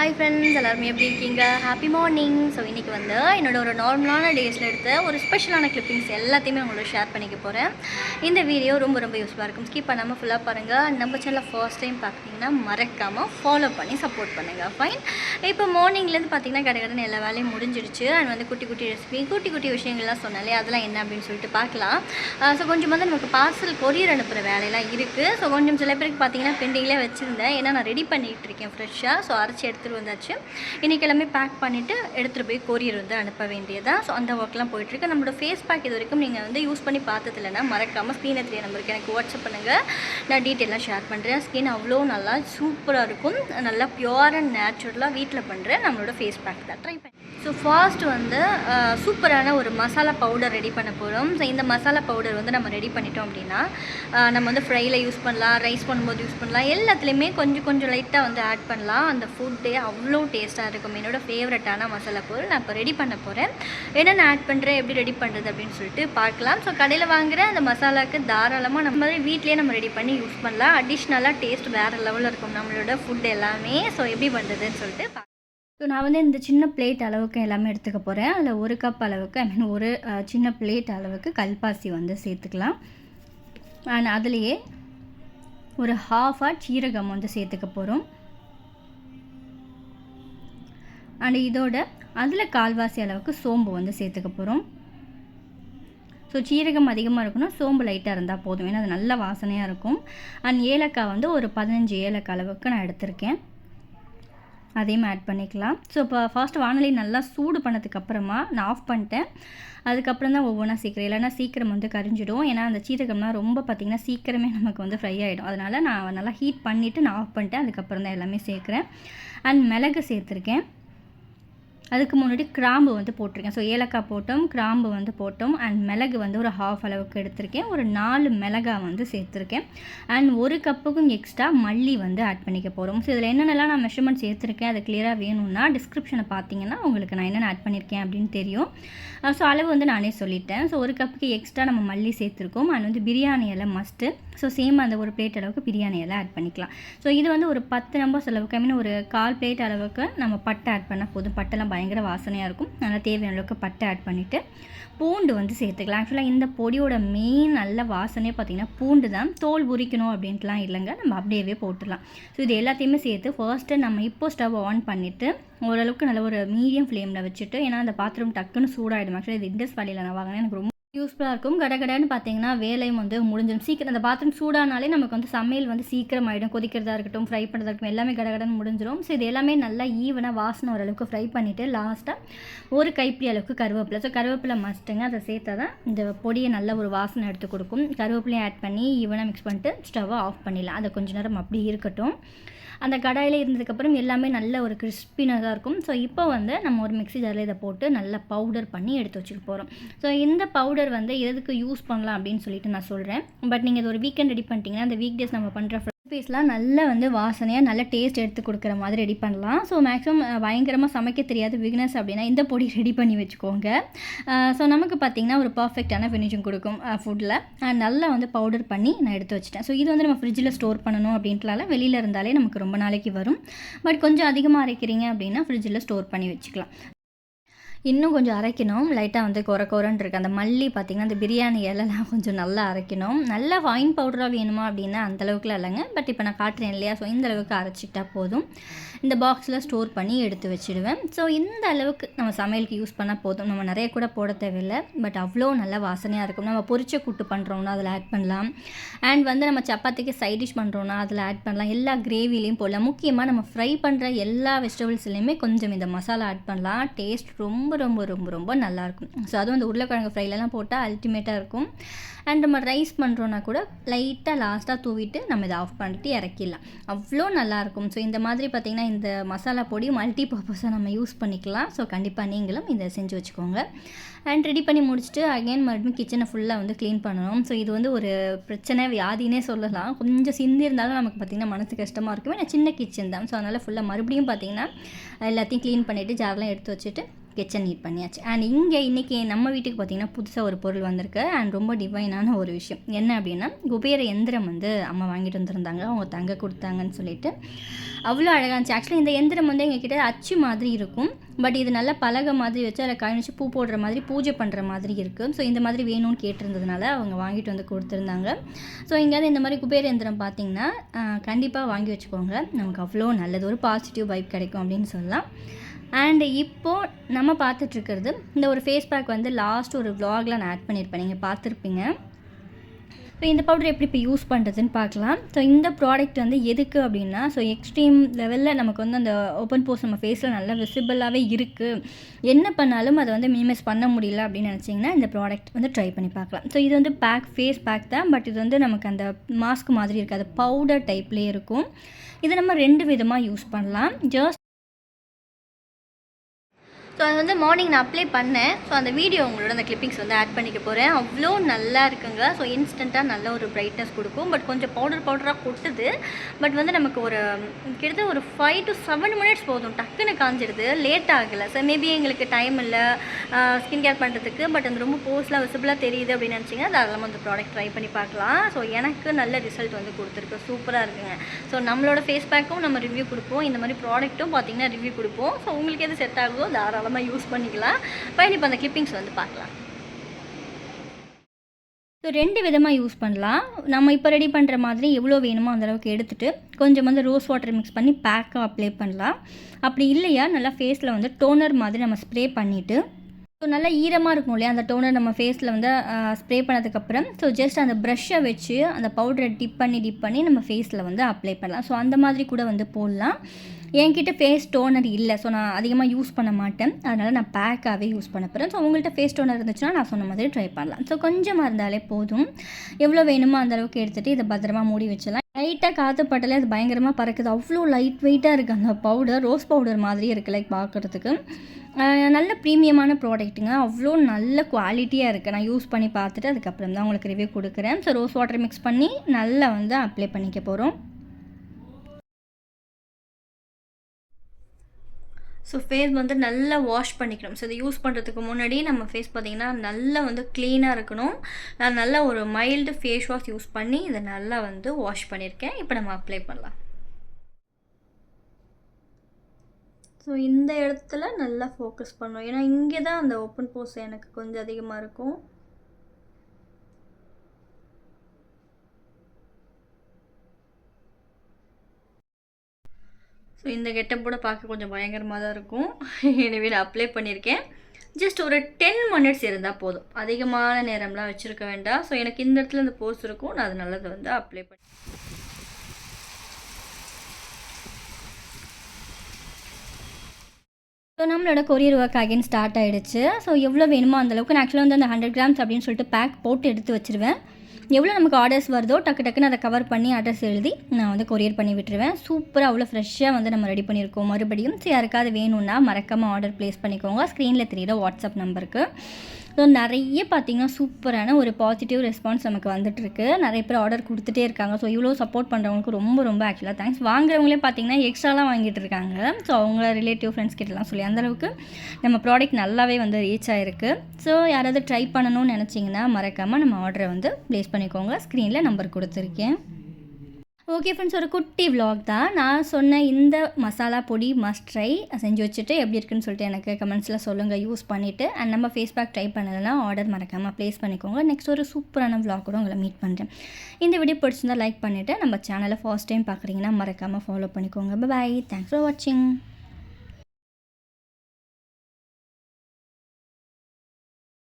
Hi friends எல்லாருமே எப்படி இருக்கீங்க? ஹாப்பி மார்னிங் ஸோ இன்றைக்கி வந்து என்னோட ஒரு நார்மலான டேஸில் எடுத்த ஒரு ஸ்பெஷலான கிளிப்பிங்ஸ் எல்லாத்தையுமே உங்களோட ஷேர் பண்ணிக்க போகிறேன் இந்த வீடியோ ரொம்ப ரொம்ப யூஸ்ஃபுல்லாக இருக்கும். ஸ்கிப் பண்ணாமல் ஃபுல்லாக பாருங்கள் நம்ம சேனலில் ஃபர்ஸ்ட் டைம் பார்த்தீங்கன்னா மறக்காமல் ஃபாலோ பண்ணி சப்போர்ட் பண்ணுங்கள் ஃபைன் இப்போ மார்னிங்லேருந்து பார்த்தீங்கன்னா கடகடன்னு எல்லா வேலையும் முடிஞ்சிடுச்சு. அண்ட் வந்து குட்டி குட்டி ரெசிபி குட்டி குட்டி விஷயங்கள்லாம் சொன்னாலே அதெல்லாம் என்ன அப்படின்னு சொல்லிட்டு பார்க்கலாம். ஸோ கொஞ்சம் வந்து நமக்கு பார்சல் கொரியர் அனுப்புகிற வேலையெல்லாம் இருக்குது ஸோ கொஞ்சம் சில பேருக்கு பார்த்தீங்கன்னா பெண்டிங்லேயே வச்சுருந்தேன். ஏன்னா நான் ரெடி பண்ணிகிட்டு இருக்கேன் ஃப்ரெஷ்ஷாக ஸோ அரைச்சி எடுத்து எடுத்துகிட்டு வந்தாச்சு. இன்றைக்கி எல்லாமே பேக் பண்ணிவிட்டு எடுத்துகிட்டு போய் கொரியர் வந்து அனுப்ப வேண்டியதாக ஸோ அந்த ஒர்க்லாம் போயிட்டுருக்கு. நம்மளோட ஃபேஸ் பேக் இது வரைக்கும் நீங்கள் வந்து யூஸ் பண்ணி பார்த்தது இல்லைன்னா மறக்காமல் ஸ்க்ரீனை தெரிய நம்பருக்கு எனக்கு வாட்ஸ்அப் பண்ணுங்கள் நான் டீட்டெயிலாக ஷேர் பண்ணுறேன் ஸ்கின் அவ்வளோ நல்லா சூப்பராக இருக்கும். நல்லா பியூர் அண்ட் நேச்சுரலாக வீட்டில் பண்ணுறேன் நம்மளோட ஃபேஸ் பேக் தான். ட்ரை பண்ணி. ஸோ ஃபர்ஸ்ட் வந்து சூப்பரான ஒரு மசாலா பவுடர் ரெடி பண்ண போகிறோம் ஸோ இந்த மசாலா பவுடர் வந்து நம்ம ரெடி பண்ணிட்டோம் அப்படின்னா நம்ம வந்து ஃப்ரையில் யூஸ் பண்ணலாம் ரைஸ் பண்ணும்போது யூஸ் பண்ணலாம் எல்லாத்துலேயுமே கொஞ்சம் கொஞ்சம் லைட்டாக வந்து ஆட் பண்ணலாம். அந்த ஃபுட்டே அவ்வளோ டேஸ்ட்டாக இருக்கும். என்னோடய ஃபேவரட்டான மசாலா பொருள். நான் இப்போ ரெடி பண்ண போகிறேன் என்னென்ன ஆட் பண்ணுறேன் எப்படி ரெடி பண்ணுறது அப்படின்னு சொல்லிட்டு பார்க்கலாம். ஸோ கடையில் வாங்குகிற அந்த மசாலாவுக்கு தாராளமாக நம்ம மாதிரி வீட்டிலேயே நம்ம ரெடி பண்ணி யூஸ் பண்ணலாம். அடிஷ்னலாக டேஸ்ட் வேறு லெவலில் இருக்கும் நம்மளோட ஃபுட் எல்லாமே. ஸோ எப்படி பண்ணுறதுன்னு சொல்லிட்டு ஸோ நான் வந்து இந்த சின்ன பிளேட் அளவுக்கு எல்லாமே எடுத்துக்க போகிறேன் அதில் ஒரு கப் அளவுக்கு ஐ மீன் ஒரு சின்ன பிளேட் அளவுக்கு கல்பாசி வந்து சேர்த்துக்கலாம். அண்ட் அதுலேயே ஒரு ஹாஃபாக சீரகம் வந்து சேர்த்துக்க போகிறோம் அண்ட் இதோட அதில் கால்வாசி அளவுக்கு சோம்பு வந்து சேர்த்துக்க போகிறோம் ஸோ சீரகம் அதிகமாக இருக்கணும். சோம்பு லைட்டாக இருந்தால் போதும். ஏன்னா அது நல்ல வாசனையாக இருக்கும். அண்ட் ஏலக்காய் வந்து ஒரு பதினஞ்சு ஏலக்காய் அளவுக்கு நான் எடுத்திருக்கேன். அதையும் ஆட் பண்ணிக்கலாம். ஸோ இப்போ ஃபர்ஸ்ட் வானொலி நல்லா சூடு பண்ணதுக்கப்புறமா நான் ஆஃப் பண்ணிட்டேன். அதுக்கப்புறம் தான் ஒவ்வொன்றா சீக்கிரம். இல்லைன்னா சீக்கிரம் வந்து கரிஞ்சிடும். ஏன்னா அந்த சீரகம்லாம் ரொம்ப பார்த்திங்கன்னா சீக்கிரமே நமக்கு வந்து ஃப்ரை ஆகிடும் அதனால் நான் நல்லா ஹீட் பண்ணிவிட்டு நான் ஆஃப் பண்ணிட்டேன். அதுக்கப்புறம் தான் எல்லாமே சேர்க்குறேன். அண்ட் மிளகு சேர்த்துருக்கேன். அதுக்கு முன்னாடி கிராம்பு வந்து போட்டிருக்கேன். ஸோ ஏலக்காய் போட்டோம் கிராம்பு வந்து போட்டோம். அண்ட் மிளகு வந்து ஒரு ஹாஃப் அளவுக்கு எடுத்திருக்கேன். ஒரு நாலு மிளகாய் வந்து சேர்த்துருக்கேன். அண்ட் ஒரு கப்புக்கும் எக்ஸ்ட்ரா மல்லி வந்து ஆட் பண்ணிக்க போகிறோம் ஸோ இதில் என்னென்னலாம் நான் மெஷர்மெண்ட் சேர்த்துருக்கேன் அது கிளியராக வேணும்னா டிஸ்கிரிப்ஷனை பார்த்தீங்கன்னா உங்களுக்கு நான் என்னென்ன ஆட் பண்ணியிருக்கேன் அப்படின்னு தெரியும். Uh, ஸோ அளவு வந்து நானே சொல்லிட்டேன். ஸோ ஒரு கப்புக்கு எக்ஸ்ட்ரா நம்ம மல்லி சேர்த்துருக்கோம். அண்ட் வந்து பிரியாணி எல்லாம் மஸ்ட்டு ஸோ சேம் அந்த ஒரு பிளேட் அளவுக்கு பிரியாணி எல்லாம் ஆட் பண்ணிக்கலாம். ஸோ இது வந்து ஒரு பத்து நம்பர்ஸ் அளவுக்கு ஐ மீன் ஒரு கால் பிளேட் அளவுக்கு நம்ம பட்டை ஆட் பண்ணால் போதும். பட்டெல்லாம் பயங்கர வாசனையாக இருக்கும். நல்லா தேவையான அளவுக்கு பட்டை ஆட் பண்ணிவிட்டு பூண்டு வந்து சேர்த்துக்கலாம். ஆக்சுவலாக இந்த பொடியோட மெயின் நல்ல வாசனையே பார்த்திங்கன்னா பூண்டு தான். தோல் உரிக்கணும் அப்படின்ட்டுலாம் இல்லைங்க. நம்ம அப்படியே போட்டுடலாம். ஸோ இது எல்லாத்தையுமே சேர்த்து ஃபர்ஸ்ட்டு நம்ம இப்போ ஸ்டவ் ஆன் பண்ணிவிட்டு ஓரளவுக்கு நல்ல ஒரு மீடியம் ஃப்ளேமில் வச்சுட்டு ஏன்னா அந்த பாத்ரூம் டக்குன்னு சூடாகிடும் ஆக்சுவலாக இது இண்டஸ் வழியில் நான் வாங்கினேன். எனக்கு ரொம்ப யூஸ்ஃபுல்லாக இருக்கும். கடகடன்னு பார்த்தீங்கன்னா வேலையும் வந்து முடிஞ்சிடும் சீக்கிரம் அந்த பாத்ரூம் சூடானாலே நமக்கு வந்து சமையல் வந்து சீக்கிரம் ஆகிடும் கொதிக்கிறதா இருக்கட்டும் ஃப்ரை பண்ணுறதா இருக்கட்டும் எல்லாமே கடகடன்னு முடிஞ்சிடும் ஸோ இது எல்லாமே நல்லா ஈவனாக வாசனை ஓரளவுக்கு ஃப்ரை பண்ணிவிட்டு லாஸ்ட்டாக ஒரு கைப்பிடி அளவுக்கு கருவேப்பிலை. ஸோ கருவேப்பிலை மஸ்ட்டுங்க அதை சேர்த்தா தான் இந்த பொடியை நல்ல ஒரு வாசனை எடுத்து கொடுக்கும். கருவேப்பிலையும் ஆட் பண்ணி ஈவனாக மிக்ஸ் பண்ணிட்டு ஸ்டவ்வை ஆஃப் பண்ணிடலாம். அதை கொஞ்ச நேரம் அப்படி இருக்கட்டும். அந்த கடாயில் இருந்ததுக்கப்புறம் எல்லாமே நல்ல ஒரு கிறிஸ்பினஸாக இருக்கும். ஸோ இப்போ வந்து நம்ம ஒரு மிக்ஸி ஜாரில் இதை போட்டு நல்லா பவுடர் பண்ணி எடுத்து வச்சுக்க போகிறோம் ஸோ இந்த பவுடர் வந்து எதுக்கு யூஸ் பண்ணலாம் அப்படின்னு சொல்லிட்டு நான் சொல்கிறேன் பட் நீங்கள் இது ஒரு வீக்கெண்ட் ரெடி பண்ணிட்டீங்கன்னா அந்த வீக் டேஸ் நம்ம பண்ணுற ரெசிபீஸ்லாம் நல்லா வந்து வாசனையாக நல்ல டேஸ்ட் எடுத்து கொடுக்குற மாதிரி ரெடி பண்ணலாம். ஸோ மேக்ஸிமம் பயங்கரமாக சமைக்க தெரியாத விக்னஸ் அப்படின்னா இந்த பொடி ரெடி பண்ணி வச்சுக்கோங்க. ஸோ நமக்கு பார்த்திங்கன்னா ஒரு பர்ஃபெக்டான ஃபினிஷிங் கொடுக்கும் ஃபுட்டில் நல்லா வந்து பவுடர் பண்ணி நான் எடுத்து வச்சிட்டேன். ஸோ இது வந்து நம்ம ஃப்ரிட்ஜில் ஸ்டோர் பண்ணணும் அப்படின்ட்டுலால வெளியில் இருந்தாலே நமக்கு ரொம்ப நாளைக்கு வரும். பட் கொஞ்சம் அதிகமாக அரைக்கிறீங்க அப்படின்னா ஃப்ரிட்ஜில் ஸ்டோர் பண்ணி வச்சுக்கலாம். இன்னும் கொஞ்சம் அரைக்கணும். லைட்டாக வந்து கொர குறன்னு இருக்குது அந்த மல்லி பார்த்திங்கன்னா அந்த பிரியாணி இலைலாம் கொஞ்சம் நல்லா அரைக்கணும். நல்லா ஃபைன் பவுடராக வேணுமா அப்படின்னா அந்தளவுக்குலாம் இல்லைங்க. பட் இப்போ நான் காட்டுறேன் இல்லையா? ஸோ இந்த அளவுக்கு அரைச்சிட்டா போதும். இந்த பாக்ஸில் ஸ்டோர் பண்ணி எடுத்து வச்சுடுவேன். ஸோ இந்த அளவுக்கு நம்ம சமையலுக்கு யூஸ் பண்ணால் போதும். நம்ம நிறைய கூட போட தேவையில்லை. பட் அவ்வளோ நல்ல வாசனையாக இருக்கும். நம்ம பொரிச்ச கூட்டு பண்ணுறோம்னா அதில் ஆட் பண்ணலாம். அண்ட் வந்து நம்ம சப்பாத்திக்கு சைட் டிஷ் பண்ணுறோன்னா அதில் ஆட் பண்ணலாம். எல்லா கிரேவிலையும் போடலாம். முக்கியமாக நம்ம ஃப்ரை பண்ணுற எல்லா வெஜிடபிள்ஸ்லையுமே கொஞ்சம் இந்த மசாலா ஆட் பண்ணலாம். டேஸ்ட் ரொம்ப ரொம்ப ரொம்ப ரொம்ப ரொம்ப நல்லாயிருக்கும் ஸோ அதுவும் அந்த உருளைக்கிழங்கு ஃப்ரைலலாம் போட்டால் அல்டிமேட்டாக இருக்கும். அண்ட் நம்ம ரைஸ் பண்ணுறோன்னா கூட லைட்டாக லாஸ்ட்டாக தூவிட்டு நம்ம இதை ஆஃப் பண்ணிட்டு இறக்கிடலாம். அவ்வளோ நல்லாயிருக்கும் ஸோ இந்த மாதிரி பார்த்திங்கன்னா இந்த மசாலா பொடி மல்டி பர்பஸாக நம்ம யூஸ் பண்ணிக்கலாம். ஸோ கண்டிப்பாக நீங்களும் இதை செஞ்சு வச்சுக்கோங்க. அண்ட் ரெடி பண்ணி முடிச்சுட்டு அகைன் மறுபடியும் கிச்சனை ஃபுல்லாக வந்து க்ளீன் பண்ணணும். ஸோ இது வந்து ஒரு பிரச்சனை வியாதினே சொல்லலாம். கொஞ்சம் சிந்தி இருந்தாலும் நமக்கு பார்த்திங்கன்னா மனசு கஷ்டமாக இருக்கும். ஏன்னா சின்ன கிச்சன் தான். ஸோ அதனால் ஃபுல்லாக மறுபடியும் பார்த்திங்கன்னா எல்லாத்தையும் க்ளீன் பண்ணிவிட்டு ஜார்லாம் எடுத்து வச்சுட்டு கிச்சன் நீட் பண்ணியாச்சு. அண்ட் இங்கே இன்றைக்கி நம்ம வீட்டுக்கு பார்த்திங்கன்னா புதுசாக ஒரு பொருள் வந்திருக்கு. அண்ட் ரொம்ப டிவைனான ஒரு விஷயம். என்ன அப்படின்னா குபேர எந்திரம் வந்து அம்மா வாங்கிட்டு வந்திருந்தாங்க. அவங்க தங்க கொடுத்தாங்கன்னு சொல்லிட்டு. அவ்வளோ அழகாக இருந்துச்சு. ஆக்சுவலி இந்த எந்திரம் வந்து எங்ககிட்ட அச்சு மாதிரி இருக்கும். பட் இது நல்லா பலகை மாதிரி வச்சு அதில் கழிச்சு வச்சு பூ போடுற மாதிரி பூஜை பண்ணுற மாதிரி இருக்குது ஸோ இந்த மாதிரி வேணும்னு கேட்டிருந்ததுனால அவங்க வாங்கிட்டு வந்து கொடுத்துருந்தாங்க. ஸோ எங்கேயாவது இந்த மாதிரி குபேர எந்திரம் பார்த்திங்கன்னா கண்டிப்பாக வாங்கி வச்சுக்கோங்க. நமக்கு அவ்வளோ நல்லது. ஒரு பாசிட்டிவ் வைப் கிடைக்கும் அப்படின்னு சொல்லலாம். அண்டு இப்போது நம்ம பார்த்துட்ருக்கிறது இந்த ஒரு ஃபேஸ் பேக் வந்து லாஸ்ட் ஒரு vlogல நான் ஆட் பண்ணியிருப்பேன். நீங்கள் பார்த்துருப்பீங்க. ஸோ இந்த பவுடர் எப்படி இப்போ யூஸ் பண்ணுறதுன்னு பார்க்கலாம். ஸோ இந்த ப்ராடக்ட் வந்து எதுக்கு அப்படின்னா ஸோ எக்ஸ்ட்ரீம் லெவலில் நமக்கு வந்து அந்த ஓப்பன் போஸ் நம்ம ஃபேஸில் நல்லா விசிபிளாகவே இருக்குது என்ன பண்ணாலும் அதை வந்து மினிமைஸ் பண்ண முடியல அப்படின்னு நினச்சிங்கன்னா இந்த ப்ராடக்ட் வந்து ட்ரை பண்ணி பார்க்கலாம். ஸோ இது வந்து பேக் ஃபேஸ் பேக் தான். பட் இது வந்து நமக்கு அந்த மாஸ்க் மாதிரி இருக்காது. பவுடர் டைப்லேயே இருக்கும். இதை நம்ம ரெண்டு விதமாக யூஸ் பண்ணலாம். ஜஸ்ட் ஸோ அது வந்து மார்னிங் நான் அப்ளை பண்ணேன். ஸோ அந்த வீடியோ உங்களோட அந்த கிளிப்பிங்ஸ் வந்து ஆட் பண்ணிக்க போகிறேன் அவ்வளோ நல்லா இருக்குங்க. ஸோ இன்ஸ்டண்ட்டாக நல்ல ஒரு பிரைட்னஸ் கொடுக்கும். பட் கொஞ்சம் பவுடர் பவுடராக கொட்டுது பட் வந்து நமக்கு ஒரு கிட்டத்தட்ட ஒரு ஃபைவ் டு செவன் மினிட்ஸ் போதும். டக்குன்னு காஞ்சிடுது லேட் ஆகலை. ஸோ மேபி எங்களுக்கு டைம் இல்லை. ஸ்கின் கேர் பண்ணுறதுக்கு பட் அந்த ரொம்ப போஸ்ட்லாம் விசிபிளாக தெரியுது அப்படின்னு நினச்சிங்கன்னா தாராளமாக அந்த ப்ராடக்ட் ட்ரை பண்ணி பார்க்கலாம். ஸோ எனக்கு நல்ல ரிசல்ட் வந்து கொடுத்துருக்கு. சூப்பராக இருக்குங்க. ஸோ நம்மளோட ஃபேஸ் பேக்கும் நம்ம ரிவ்யூ கொடுப்போம். இந்த மாதிரி ப்ராடக்ட்டும் பார்த்தீங்கன்னா ரிவ்யூ கொடுப்போம். ஸோ உங்களுக்கு எது செட் ஆகுதோ தாராளமாக யூஸ் பண்ணிக்கலாம். பயணி இப்போ அந்த கிளிப்பிங்ஸ் வந்து பார்க்கலாம். ஸோ ரெண்டு விதமாக யூஸ் பண்ணலாம். நம்ம இப்போ ரெடி பண்ணுற மாதிரி எவ்வளோ வேணுமோ அந்த அளவுக்கு எடுத்துகிட்டு கொஞ்சம் வந்து ரோஸ் வாட்டர் மிக்ஸ் பண்ணி பேக்காக அப்ளை பண்ணலாம். அப்படி இல்லையா நல்லா ஃபேஸில் வந்து டோனர் மாதிரி நம்ம ஸ்ப்ரே பண்ணிவிட்டு ஸோ நல்லா ஈரமாக இருக்கும் இல்லையா அந்த டோனர் நம்ம ஃபேஸில் வந்து ஸ்ப்ரே பண்ணதுக்கப்புறம் ஸோ ஜஸ்ட் அந்த ப்ரஷ்ஷை வச்சு அந்த பவுடரை டிப் பண்ணி டிப் பண்ணி நம்ம ஃபேஸில் வந்து அப்ளை பண்ணலாம். ஸோ அந்த மாதிரி கூட வந்து போடலாம். என்கிட்ட ஃபேஸ் டோனர் இல்லை. ஸோ நான் அதிகமாக யூஸ் பண்ண மாட்டேன். அதனால் நான் பேக்காகவே யூஸ் பண்ண போகிறேன் ஸோ உங்கள்கிட்ட ஃபேஸ் டோனர் இருந்துச்சுன்னா நான் சொன்ன மாதிரி ட்ரை பண்ணலாம். ஸோ கொஞ்சமாக இருந்தாலே போதும். எவ்வளோ வேணுமோ அந்த அளவுக்கு எடுத்துகிட்டு இதை பத்திரமா மூடி வச்சிடலாம். லைட்டாக காற்று பட்டாலே அது பயங்கரமாக பறக்குது. அவ்வளோ லைட் வெயிட்டாக இருக்குது அந்த பவுடர் ரோஸ் பவுடர் மாதிரி இருக்குது லைக் பார்க்குறதுக்கு நல்ல ப்ரீமியமான ப்ராடக்ட்டுங்க அவ்வளோ நல்ல குவாலிட்டியாக இருக்குது நான் யூஸ் பண்ணி பார்த்துட்டு அதுக்கப்புறம் தான் உங்களுக்கு ரிவ்யூ கொடுக்குறேன். ஸோ ரோஸ் வாட்டர் மிக்ஸ் பண்ணி நல்லா வந்து அப்ளை பண்ணிக்க போகிறோம் ஸோ ஃபேஸ் வந்து நல்லா வாஷ் பண்ணிக்கணும். ஸோ இதை யூஸ் பண்ணுறதுக்கு முன்னாடி நம்ம ஃபேஸ் பார்த்திங்கன்னா நல்லா வந்து க்ளீனாக இருக்கணும். நான் நல்லா ஒரு மைல்டு ஃபேஸ் வாஷ் யூஸ் பண்ணி இதை நல்லா வந்து வாஷ் பண்ணியிருக்கேன். இப்போ நம்ம அப்ளை பண்ணலாம். ஸோ இந்த இடத்துல நல்லா ஃபோக்கஸ் பண்ணணும். ஏன்னா இங்கே தான் அந்த ஓப்பன் போஸ் எனக்கு கொஞ்சம் அதிகமாக இருக்கும். ஸோ இந்த கெட்டப் கூட பார்க்க கொஞ்சம் பயங்கரமாக தான் இருக்கும். எனவே நான் அப்ளை பண்ணியிருக்கேன். ஜஸ்ட் ஒரு டென் மினிட்ஸ் இருந்தால் போதும். அதிகமான நேரம்லாம் வச்சுருக்க வேண்டாம். ஸோ எனக்கு இந்த இடத்துல இந்த போஸ் இருக்கும். நான் அது நல்லது வந்து அப்ளை பண்ணி ஸோ நம்மளோட கொரியர் ஒர்க் அகைன் ஸ்டார்ட் ஆகிடுச்சு ஸோ எவ்வளோ வேணுமோ அந்தளவுக்கு நான் ஆக்சுவலாக வந்து அந்த ஹண்ட்ரட் கிராம்ஸ் அப்படின்னு சொல்லிட்டு பேக் போட்டு எடுத்து வச்சுருவேன். எவ்வளோ நமக்கு ஆர்டர்ஸ் வருதோ டக்கு டக்குன்னு அதை கவர் பண்ணி அட்ரஸ் எழுதி நான் வந்து கொரியர் பண்ணி விட்டுருவேன். சூப்பராக அவ்வளோ ஃப்ரெஷ்ஷாக வந்து நம்ம ரெடி பண்ணியிருக்கோம். மறுபடியும் ஸோ யாருக்காவது வேணும்னா மறக்காமல் ஆர்டர் ப்ளேஸ் பண்ணிக்கோங்க. ஸ்க்ரீனில் தெரியுற வாட்ஸ்அப் நம்பருக்கு ஸோ நிறைய பார்த்திங்கன்னா சூப்பரான ஒரு பாசிட்டிவ் ரெஸ்பான்ஸ் நமக்கு வந்துட்டுருக்கு. நிறைய பேர் ஆர்டர் கொடுத்துட்டே இருக்காங்க. ஸோ இவ்வளோ சப்போர்ட் பண்ணுறவங்களுக்கு ரொம்ப ரொம்ப ஆக்சுவலாக தேங்க்ஸ் வாங்குறவங்களே பார்த்திங்கன்னா எக்ஸ்ட்ராலாம் வாங்கிட்டு இருக்காங்க. ஸோ அவங்க ரிலேட்டிவ் ஃப்ரெண்ட்ஸ் கிட்டலாம் சொல்லி அந்தளவுக்கு நம்ம ப்ராடக்ட் நல்லாவே வந்து ரீச் ஆகிருக்கு ஸோ யாராவது ட்ரை பண்ணணும்னு நினச்சிங்கன்னா மறக்காமல் நம்ம ஆர்டரை வந்து ப்ளேஸ் பண்ணிக்கோங்க. ஸ்க்ரீனில் நம்பர் கொடுத்துருக்கேன். ஓகே ஃப்ரெண்ட்ஸ் ஒரு குட்டி விலாக் தான். நான் சொன்ன இந்த மசாலா பொடி மஸ்ட் ட்ரை செஞ்சு வச்சுட்டு எப்படி இருக்குன்னு சொல்லிட்டு எனக்கு கமெண்ட்ஸில் சொல்லுங்கள் யூஸ் பண்ணிவிட்டு அண்ட் நம்ம ஃபேஸ் பேக் ட்ரை பண்ணலைன்னா ஆர்டர் மறக்காமல் ப்ளேஸ் பண்ணிக்கோங்க. நெக்ஸ்ட் ஒரு சூப்பரான விலாக் கூட உங்களை மீட் பண்ணுறேன் இந்த வீடியோ பிடிச்சிருந்தா லைக் பண்ணிவிட்டு நம்ம சேனலை ஃபர்ஸ்ட் டைம் பார்க்குறீங்கன்னா மறக்காமல் ஃபாலோ பண்ணிக்கோங்க. பாய் தேங்க்ஸ் ஃபார் வாட்சிங்